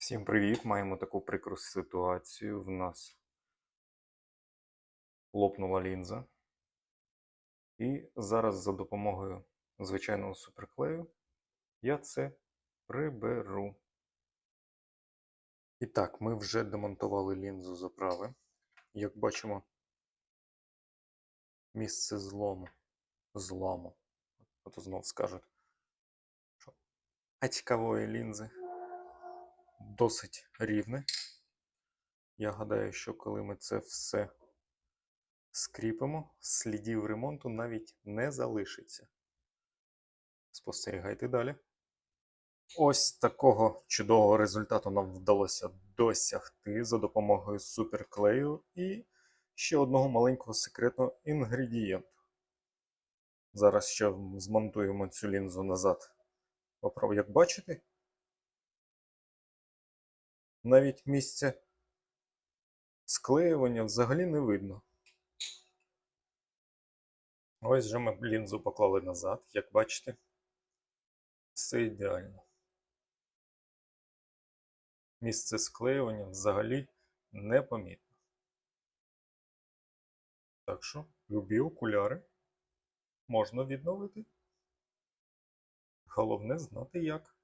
Всім привіт! Маємо таку прикру ситуацію. В нас лопнула лінза. І зараз за допомогою звичайного суперклею я це приберу. І так, ми вже демонтували лінзу з оправи. Як бачимо, місце злому. Злому. А то знов скажуть, що очкової лінзи досить рівне. Я гадаю, що коли ми це все скріпимо, слідів ремонту навіть не залишиться. Спостерігайте далі. Ось такого чудового результату нам вдалося досягти за допомогою суперклею і ще одного маленького секретного інгредієнту. Зараз ще змонтуємо цю лінзу назад. Як бачите, навіть місце склеювання взагалі не видно. Ось же ми лінзу поклали назад, як бачите, все ідеально. Місце склеювання взагалі непомітно. Так що, любі окуляри можна відновити. Головне знати як.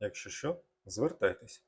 Якщо що, звертайтесь.